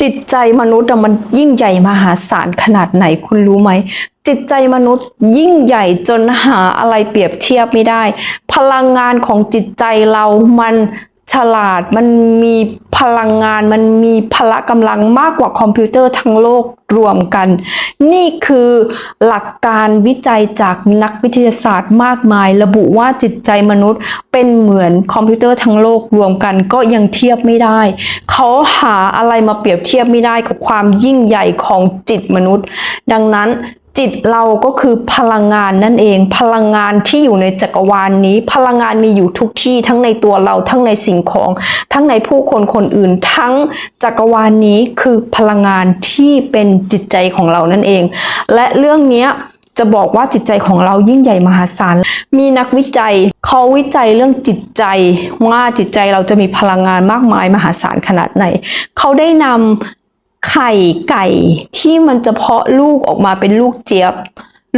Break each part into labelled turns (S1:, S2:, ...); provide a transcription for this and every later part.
S1: จิตใจมนุษย์มันยิ่งใหญ่มหาศาลขนาดไหนคุณรู้ไหม จิตใจมนุษย์ยิ่งใหญ่จนหาอะไรเปรียบเทียบไม่ได้ พลังงานของจิตใจเรามัน ฉลาดมันมีพลังงาน มันมีพละกำลังมากกว่าคอมพิวเตอร์ทั้งโลกรวมกัน นี่คือหลักการวิจัยจากนักวิทยาศาสตร์มากมาย ระบุว่าจิตใจมนุษย์เป็นเหมือนคอมพิวเตอร์ทั้งโลกรวมกันก็ยังเทียบไม่ได้ เขาหาอะไรมาเปรียบเทียบไม่ได้กับความยิ่งใหญ่ของจิตมนุษย์ ดังนั้น จิตเราก็คือพลังงานนั่นเอง พลังงานที่อยู่ในจักรวาลนนี้ พลังงานมีอยู่ทุกที่ทั้งในตัวเราทั้งในสิ่งของ ทั้งในผู้คนคนอื่น ทั้งจักรวาลนนี้คือพลังงานที่เป็นจิตใจของเรานั่นเอง และเรื่องนี้จะบอกว่าจิตใจของเรายิ่งใหญ่มหาศาล มีนักวิจัยเขาวิจัยเรื่องจิตใจว่าจิตใจเราจะมีพลังงานมากมายมหาศาลขนาดไหน เขาได้นำ ไข่ไก่ที่มันจะเพาะลูกออกมาเป็นลูกเจี๊ยบ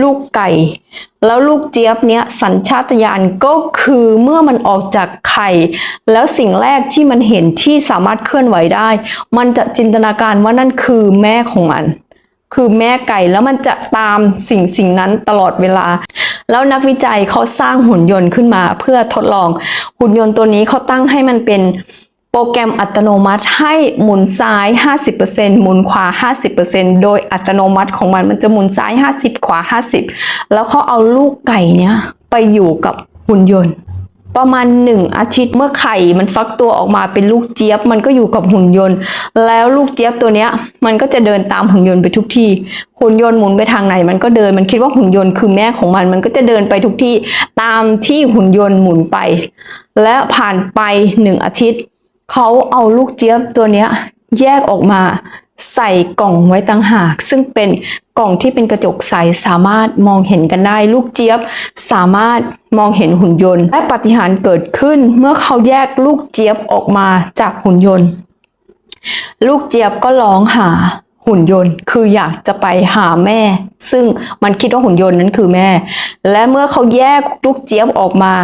S1: ลูกไก่ แล้วลูกเจี๊ยบเนี้ยสัญชาตญาณก็คือเมื่อมันออกจากไข่ แล้วสิ่งแรกที่มันเห็นที่สามารถเคลื่อนไหวได้ มันจะจินตนาการว่านั่นคือแม่ของมัน คือแม่ไก่แล้วมันจะตามสิ่งสิ่งนั้นตลอดเวลาแล้วนักวิจัยเขาสร้างหุ่นยนต์ขึ้นมาเพื่อทดลอง หุ่นยนต์ตัวนี้เขาตั้งให้มันเป็น โปรแกรมอัตโนมัติให้หมุนซ้าย 50%หมุนขวา 50%โดยอัตโนมัติของมันมันจะหมุนซ้าย 50 ขวา 50 แล้วเขาเอาลูกไก่เนี้ยไปอยู่กับหุ่นยนต์ ประมาณหนึ่งอาทิตย์เมื่อไข่มันฟักตัวออกมาเป็นลูกเจี๊ยบ มันก็อยู่กับหุ่นยนต์ แล้วลูกเจี๊ยบตัวเนี้ย มันก็จะเดินตามหุ่นยนต์ไปทุกที่ หุ่นยนต์หมุนไปทางไหน มันก็เดินมันคิดว่าหุ่นยนต์คือแม่ของมัน มันก็จะเดินไปทุกที่ตามที่หุ่นยนต์หมุนไป และผ่านไปหนึ่งอาทิตย์ เขาเอาลูกเจี๊ยบตัวเนี้ยแยกออกมาใส่กล่องไว้ต่างหาก ซึ่งเป็นกล่องที่เป็นกระจกใสสามารถมองเห็นกันได้ ลูกเจี๊ยบสามารถมองเห็นหุ่นยนต์ และปฏิหารเกิดขึ้นเมื่อเขาแยกลูกเจี๊ยบออกมาจากหุ่นยนต์ ลูกเจี๊ยบก็ร้องหา หุ่นยนต์ คืออยากจะไปหาแม่ ซึ่งมันคิดว่าหุ่นยนต์นั้นคือแม่ และเมื่อเขาแยกลูกเจี๊ยบออกมา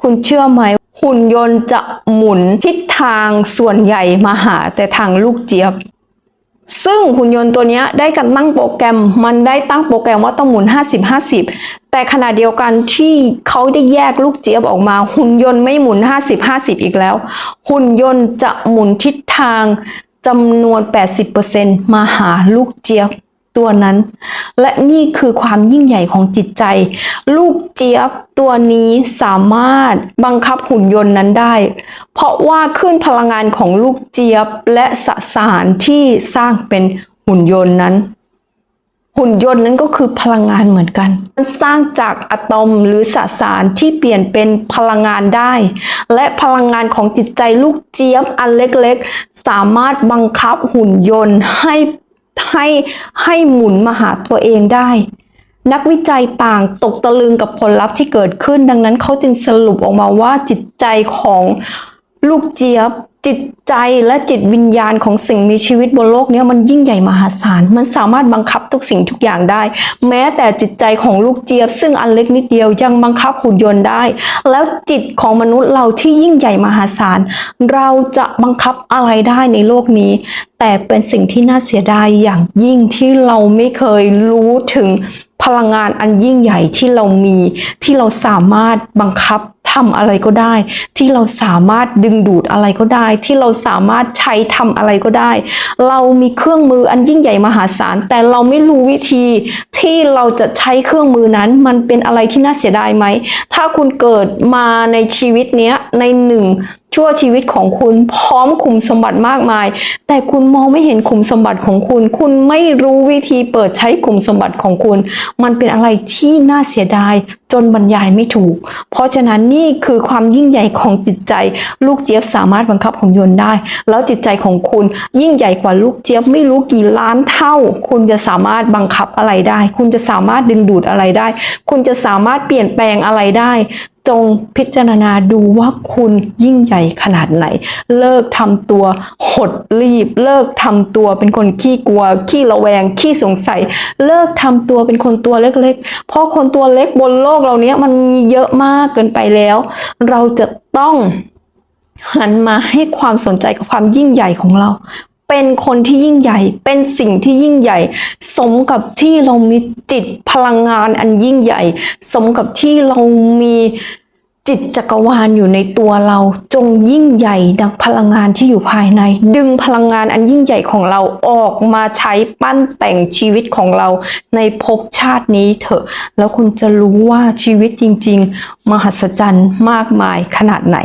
S1: คุณเชื่อไหมหุ่นยนต์จะหมุนทิศทางส่วนใหญ่มาหาแต่ทางลูกเจี๊ยบ ซึ่งหุ่นยนต์ตัวนี้ได้การตั้งโปรแกรม มันได้ตั้งโปรแกรมว่าต้องหมุน 50 50 แต่ขณะเดียวกันที่เขาได้แยกลูกเจี๊ยบออกมา หุ่นยนต์ไม่หมุน 50 50 อีกแล้ว หุ่นยนต์จะหมุนทิศทาง จำนวน 80%มาหาลูกเจี๊ยบตัวนั้น และนี่คือความยิ่งใหญ่ของจิตใจ ลูกเจี๊ยบตัวนี้สามารถบังคับหุ่นยนต์นั้นได้ เพราะว่าขึ้นพลังงานของลูกเจี๊ยบและสสารที่สร้างเป็นหุ่นยนต์นั้น หุ่นยนต์นั้นก็คือพลังงานเหมือนกันมันสร้างจากอะตอมหรือสสารที่เปลี่ยนเป็นพลังงานได้ และพลังงานของจิตใจลูกเจี๊ยบอันเล็กๆ สามารถบังคับหุ่นยนต์ให้ให้ให้หมุนมาหาตัวเองได้ นักวิจัยต่างตกตะลึงกับผลลัพธ์ที่เกิดขึ้น ดังนั้นเขาจึงสรุปออกมาว่าจิตใจของลูกเจี๊ยบ จิตใจและจิตวิญญาณของสิ่งมีชีวิตบนโลกนี้มันยิ่งใหญ่มหาศาล มันสามารถบังคับทุกสิ่งทุกอย่างได้ แม้แต่จิตใจของลูกเจี๊ยบ ซึ่งอันเล็กนิดเดียวยังบังคับหุ่นยนต์ได้ แล้วจิตของมนุษย์เราที่ยิ่งใหญ่มหาศาล เราจะบังคับอะไรได้ในโลกนี้ แต่เป็นสิ่งที่น่าเสียดายอย่างยิ่งที่เราไม่เคยรู้ถึง พลังงานอันยิ่งใหญ่ที่เรามีที่เราสามารถบังคับทำอะไรก็ได้ ที่เราสามารถดึงดูดอะไรก็ได้ ที่เราสามารถใช้ทำอะไรก็ได้ เรามีเครื่องมืออันยิ่งใหญ่มหาศาล แต่เราไม่รู้วิธีที่เราจะใช้เครื่องมือนั้น มันเป็นอะไรที่น่าเสียดายไหม ถ้าคุณเกิดมาในชีวิตเนี้ยในหนึ่ง ชั่วชีวิตของคุณพร้อมขุมสมบัติมากมาย แต่คุณมองไม่เห็นขุมสมบัติของคุณ คุณไม่รู้วิธีเปิดใช้ขุมสมบัติของคุณ มันเป็นอะไรที่น่าเสียดายจนบรรยายไม่ถูก เพราะฉะนั้นนี่คือความยิ่งใหญ่ของจิตใจ ลูกเจี๊ยบสามารถบังคับหุ่นยนต์ได้ แล้วจิตใจของคุณยิ่งใหญ่กว่าลูกเจี๊ยบไม่รู้กี่ล้านเท่า คุณจะสามารถบังคับอะไรได้ คุณจะสามารถดึงดูดอะไรได้ คุณจะสามารถเปลี่ยนแปลงอะไรได้ จงพิจารณาดูว่าคุณยิ่งใหญ่ขนาดไหน เลิกทำตัวหดรีบ เลิกทำตัวเป็นคนขี้กลัว ขี้ระแวง ขี้สงสัย เลิกทำตัวเป็นคนตัวเล็กๆ เพราะคนตัวเล็กบนโลกเราเนี้ยมันมีเยอะมากเกินไปแล้ว เราจะต้องหันมาให้ความสนใจกับความยิ่งใหญ่ของเรา เป็นคนที่ยิ่งใหญ่ เป็นสิ่งที่ยิ่งใหญ่ สมกับที่เรามีจิตพลังงานอันยิ่งใหญ่ สมกับที่เรามี จิตจักรวาลอยู่ในตัวเราจงยิ่งใหญ่ดังพลังงานที่อยู่ภายใน ดึงพลังงานอันยิ่งใหญ่ของเราออกมาใช้ปั้นแต่งชีวิตของเราในภพชาตินี้เถอะ แล้วคุณจะรู้ว่าชีวิตจริง ๆ มหัศจรรย์มากมายขนาดไหน